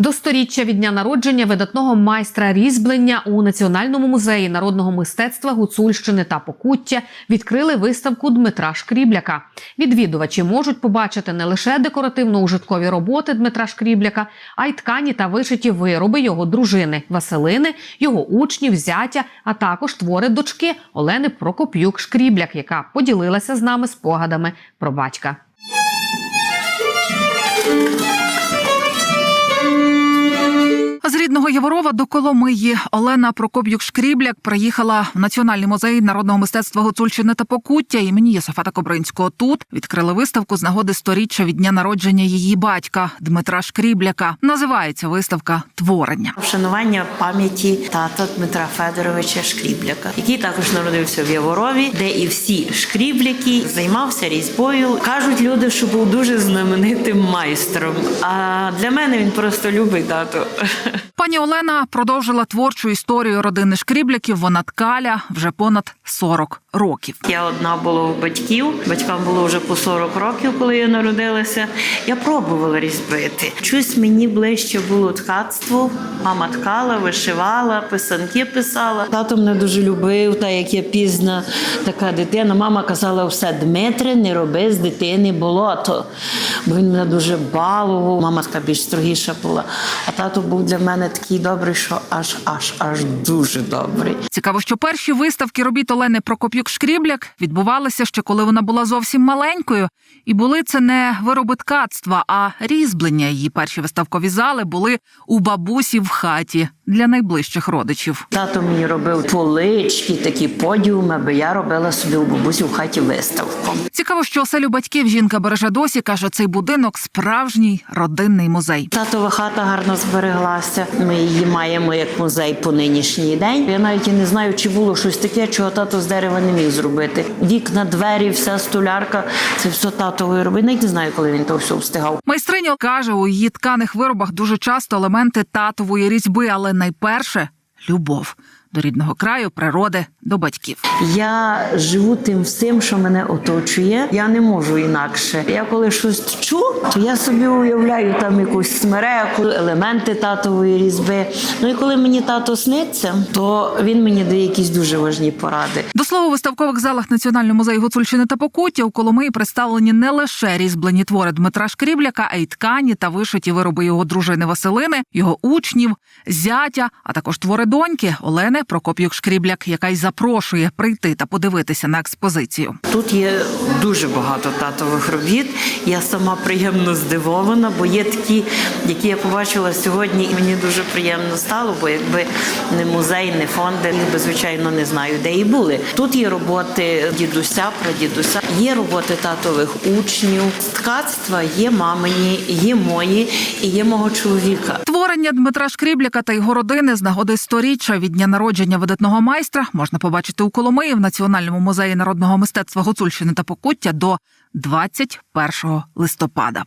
До сторіччя від дня народження видатного майстра різьблення у Національному музеї народного мистецтва Гуцульщини та Покуття відкрили виставку Дмитра Шкрібляка. Відвідувачі можуть побачити не лише декоративно-ужиткові роботи Дмитра Шкрібляка, а й ткані та вишиті вироби його дружини Василини, його учнів, зятя, а також твори дочки Олени Прокоп'юк Шкрібляк, яка поділилася з нами спогадами про батька. З рідного Яворова до Коломиї Олена Прокоп'юк Шкрібляк приїхала в Національний музей народного мистецтва Гуцульщини та Покуття імені Єсофата Кобринського. Тут відкрили виставку з нагоди сторіччя від дня народження її батька Дмитра Шкрібляка. Називається виставка Творення. Вшанування пам'яті тата Дмитра Федоровича Шкрібляка, який також народився в Яворові, де і всі шкрібляки займався різьбою. Кажуть люди, що був дуже знаменитим майстром. А для мене він просто любий тато. Пані Олена продовжила творчу історію родини Шкрібляків. Вона ткаля вже понад 40 років. Я одна була у батьків. Батькам було вже по 40 років, коли я народилася. Я пробувала різьбити. Щось мені ближче було ткацтво. Мама ткала, вишивала, писанки писала. Тато мене дуже любив, та як я пізна така дитина. Мама казала, все, Дмитре, не роби з дитини болото. Бо він мене дуже балував. Мама така більш строгіша була. А тато був для мене такий добрий, що аж аж аж дуже добрий. Цікаво, що перші виставки робіт Олени Прокоп'юк Шкрібляк відбувалися ще коли вона була зовсім маленькою, і були це не вироби ткацтва, а різьблення. Її перші виставкові зали були у бабусі в хаті для найближчих родичів. Тато мені робив полички, такі подіуми, аби я робила собі у бабусі в хаті виставку. Цікаво, що оселю батьків жінка береже досі каже, цей будинок справжній родинний музей. Татова хата гарно збереглася. Ми її маємо як музей по нинішній день. Я навіть і не знаю, чи було щось таке, чого тато з дерева не міг зробити. Вікна, двері, вся столярка це все татової роби. Навіть не знаю, коли він то все встигав. Майстриня каже, у її тканих виробах дуже часто елементи татової різьби, але найперше любов до рідного краю, природи, до батьків. Я живу тим всім, що мене оточує. Я не можу інакше. Я коли щось чу, то я собі уявляю там якусь смереку, елементи татової різьби. Ну і коли мені тато сниться, то він мені дає якісь дуже важні поради. До слова, у виставкових залах Національного музею Гуцульщини та Покуття у Коломиї представлені не лише різьблені твори Дмитра Шкрібляка, а й ткані та вишиті вироби його дружини Василини, його учнів, зятя, а також твори доньки Олени Прокоп'юк Шкрібляк, яка й запрошує прийти та подивитися на експозицію. Тут є дуже багато татових робіт. Я сама приємно здивована, бо є такі, які я побачила сьогодні, і мені дуже приємно стало, бо якби не музей, не фонди, я би звичайно не знаю, де і були. Тут є роботи дідуся, прадідуся, є роботи татових учнів, ткацтва є мамині, є мої і є мого чоловіка. Творення Дмитра Шкрібляка та його родини з нагоди сторіччя від дня народження видатного майстра можна побачити у Коломиї в Національному музеї народного мистецтва Гуцульщини та Покуття до 21 листопада.